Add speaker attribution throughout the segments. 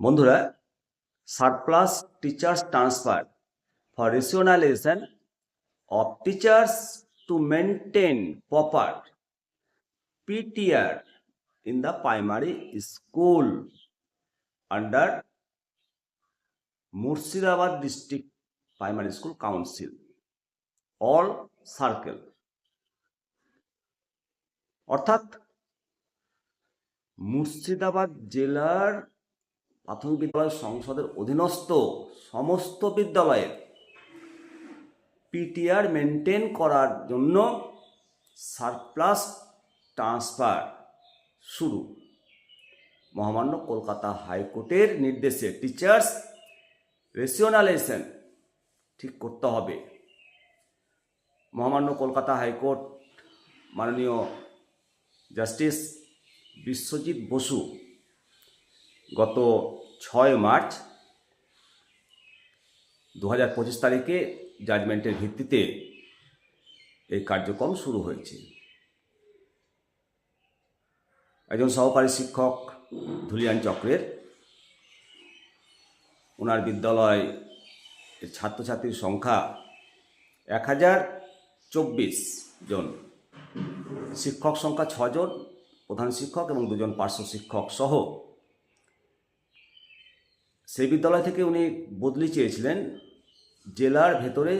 Speaker 1: বন্ধুরা surplus teachers transfer for rationalisation of teachers to maintain proper PTR in the primary school under Murshidabad district primary school council all circle অর্থাৎ মুর্শিদাবাদ জেলার প্রাথমিক বিদ্যালয় সংসদের অধীনস্থ সমস্ত বিদ্যালয়ের পিটিআর মেনটেন করার জন্য সারপ্লাস ট্রান্সফার শুরু। মহামান্য কলকাতা হাইকোর্টের নির্দেশে টিচার্স রেশনালাইজেশন ঠিক করতে হবে। মহামান্য কলকাতা হাইকোর্ট মাননীয় জাস্টিস বিশ্বজিৎ বসু গত ছয় মার্চ দু হাজার পঁচিশ তারিখে জাজমেন্টের ভিত্তিতে এই কার্যক্রম শুরু হয়েছে। একজন সহকারী শিক্ষক ধুলিয়ান চক্রের ওনার বিদ্যালয় ছাত্রছাত্রীর সংখ্যা এক হাজার চব্বিশ জন। শিক্ষক সংখ্যা ছজন, প্রধান শিক্ষক এবং দুজন পার্শ্ব শিক্ষক সহ সেই বিদ্যালয় থেকে উনি বদলি চেয়েছিলেন জেলার ভেতরে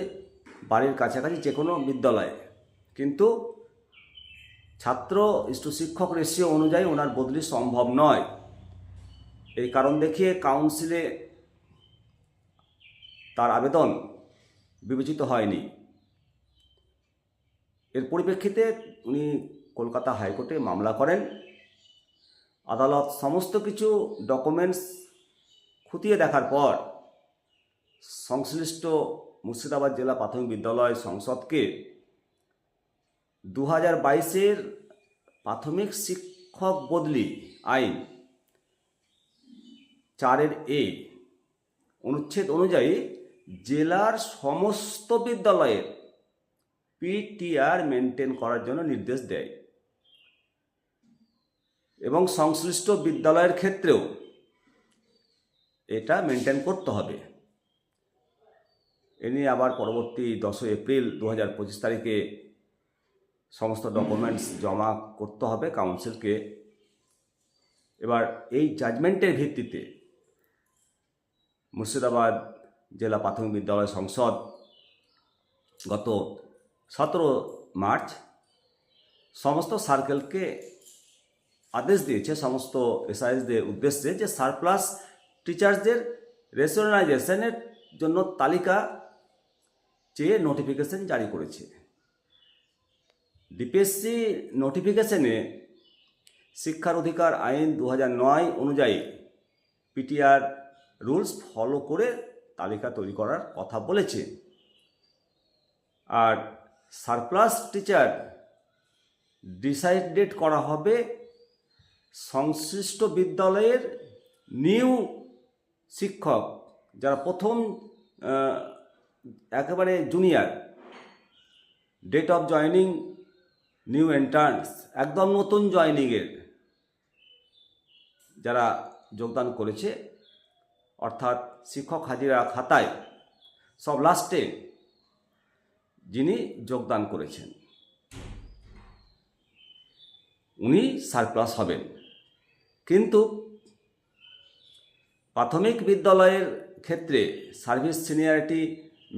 Speaker 1: বাড়ির কাছাকাছি যে কোনো বিদ্যালয়ে। কিন্তু ছাত্র ইষ্টু শিক্ষক রেশিও অনুযায়ী ওনার বদলি সম্ভব নয়। এই কারণ দেখিয়ে কাউন্সিলে তার আবেদন বিবেচিত হয়নি। এর পরিপ্রেক্ষিতে উনি কলকাতা হাইকোর্টে মামলা করেন। আদালত সমস্ত কিছু ডকুমেন্টস খতিয়ে দেখার পর সংশ্লিষ্ট মুর্শিদাবাদ জেলা প্রাথমিক বিদ্যালয় সংসদকে দু হাজার বাইশের প্রাথমিক শিক্ষক বদলি আইন চারের এ অনুচ্ছেদ অনুযায়ী জেলার সমস্ত বিদ্যালয়ের পিটিআর মেনটেন করার জন্য নির্দেশ দেয় এবং সংশ্লিষ্ট বিদ্যালয়ের ক্ষেত্রেও এটা মেনটেন করতে হবে। এ নিয়ে আবার পরবর্তী দশই এপ্রিল দু হাজার পঁচিশ তারিখে সমস্ত ডকুমেন্টস জমা করতে হবে কাউন্সিলকে এবার এই জাজমেন্টের ভিত্তিতে মুর্শিদাবাদ জেলা প্রাথমিক বিদ্যালয় সংসদ গত সতেরো মার্চ সমস্ত সার্কেলকে আদেশ দিয়েছে, সমস্ত এসআইএসদের উদ্দেশ্যে যে সারপ্লাস টিচার্সদের রেশনালাইজেশনের জন্য তালিকা চেয়ে নোটিফিকেশন জারি করেছে। ডিপিএসসি নোটিফিকেশনে শিক্ষার অধিকার আইন দু নয় অনুযায়ী পিটিআর রুলস ফলো করে তালিকা তৈরি করার কথা বলেছে। আর সারপ্লাস টিচার ডিসাইডেড করা হবে সংশ্লিষ্ট বিদ্যালয়ের নিউ শিক্ষক, যারা প্রথম একেবারে junior date of joining new entrance একদম নতুন জয়নিংয়ের যারা যোগদান করেছে, অর্থাৎ শিক্ষক হাজিরা খাতায়, সব লাস্টে যিনি যোগদান করেছেন, উনি সারপ্লাস হবেন। কিন্তু প্রাথমিক বিদ্যালয়ের ক্ষেত্রে সার্ভিস সিনিয়রিটি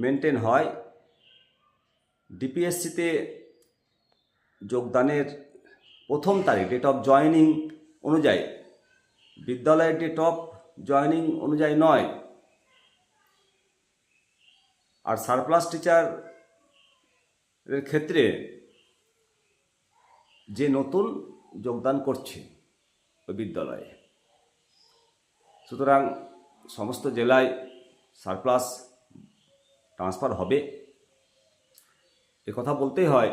Speaker 1: মেনটেন হয়। ডিপিএসসিতে যোগদানের প্রথম তারিখ ডেট অফ জয়নিং অনুযায়ী। বিদ্যালয়ের ডেট অফ জয়নিং অনুযায়ী নয়। আর সারপ্লাস টিচার এর ক্ষেত্রে যে নতুন যোগদান করছে ওই বিদ্যালয়ে। সুতরাং সমস্ত জেলায় সারপ্লাস ট্রান্সফার হবে। কথা বলতেই হয়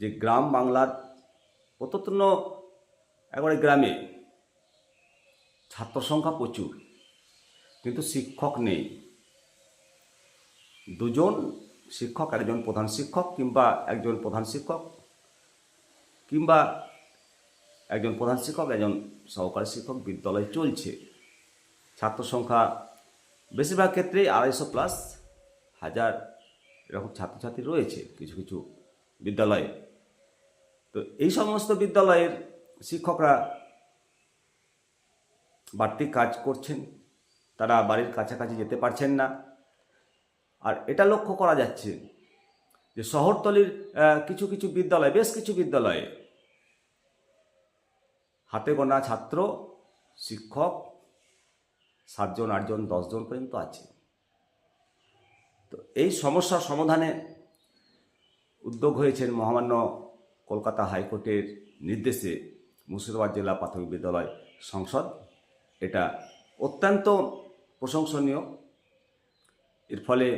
Speaker 1: যে গ্রাম বাংলার প্রত্যন্ত একবারে গ্রামে ছাত্র সংখ্যা প্রচুর, কিন্তু শিক্ষক নেই। দুজন শিক্ষক, একজন প্রধান শিক্ষক কিংবা একজন প্রধান শিক্ষক কিংবা একজন প্রধান শিক্ষক, একজন সহকারী শিক্ষক বিদ্যালয় চলছে। ছাত্র সংখ্যা বেশিরভাগ ক্ষেত্রেই আড়াইশো প্লাস হাজার এরকম ছাত্রছাত্রী রয়েছে কিছু কিছু বিদ্যালয়ে। তো এই সমস্ত বিদ্যালয়ের শিক্ষকরা বাড়তি কাজ করছেন, তারা বাড়ির কাছাকাছি যেতে পারছেন না। আর এটা লক্ষ্য করা যাচ্ছে যে শহরতলির কিছু কিছু বিদ্যালয়, বেশ কিছু বিদ্যালয়ে হাতে গোনা ছাত্র, শিক্ষক, সাতজন, আটজন, দশজন পর্যন্ত আছে। তো এই সমস্যার সমাধানে উদ্যোগ হয়েছেন মহামান্য কলকাতা হাইকোর্টের নির্দেশে মুর্শিদাবাদ জেলা প্রাথমিক বিদ্যালয় সংসদ। এটা অত্যন্ত প্রশংসনীয়। এর ফলে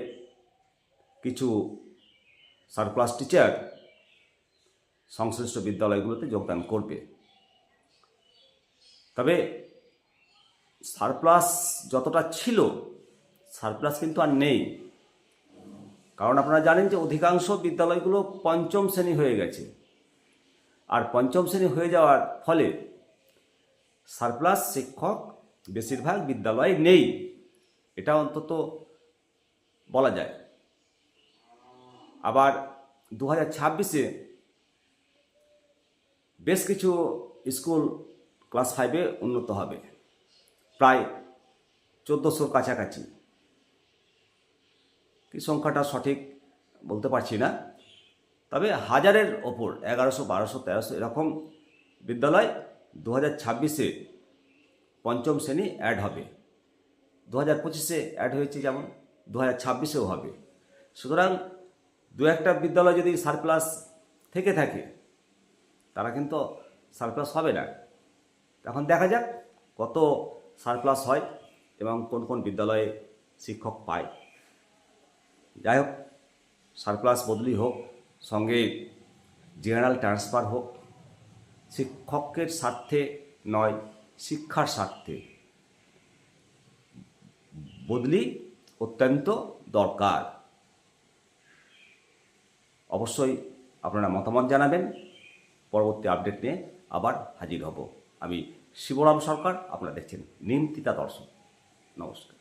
Speaker 1: কিছু সারপ্লাস টিচার সংশ্লিষ্ট বিদ্যালয়গুলোতে যোগদান করবে। তবে সারপ্লাস যতটা ছিল সারপ্লাস কিন্তু আর নেই। কারণ আপনারা জানেন যে অধিকাংশ বিদ্যালয়গুলো পঞ্চম শ্রেণি হয়ে গেছে। আর পঞ্চম শ্রেণি হয়ে যাওয়ার ফলে সারপ্লাস শিক্ষক বেশিরভাগ বিদ্যালয়ে নেই। এটা অন্তত বলা যায়। আবার দু হাজার ছাব্বিশে বেশ কিছু স্কুল ক্লাস ফাইভে উন্নত হবে। প্রায় চোদ্দোশোর কাছাকাছি। কি সংখ্যাটা সঠিক বলতে পারছি না। তবে হাজারের ওপর, এগারোশো, বারোশো, তেরোশো এরকম বিদ্যালয় দু হাজার ছাব্বিশে পঞ্চম শ্রেণি অ্যাড হবে। দু হাজার পঁচিশে অ্যাড হয়েছে যেমন দু হাজার ছাব্বিশেও হবে। সুতরাং দু একটা বিদ্যালয় যদি সারপ্লাস থেকে থাকে, তারা কিন্তু সারপ্লাস হবে না। এখন দেখা যাক কত সারপ্লাস হয় এবং কোন কোন বিদ্যালয়ে শিক্ষক পায়। যাই হোক সারপ্লাস বদলি হোক, সঙ্গে জেনারেল ট্রান্সফার হোক, শিক্ষকের স্বার্থে নয়, শিক্ষার স্বার্থে। বদলি অত্যন্ত দরকার। অবশ্যই আপনারা মতামত জানাবেন, পরবর্তী আপডেট নিয়ে আবার হাজির হব। আমি শিবরাম সরকার আপনারা দেখছেন নিমতিতা দর্শন। নমস্কার।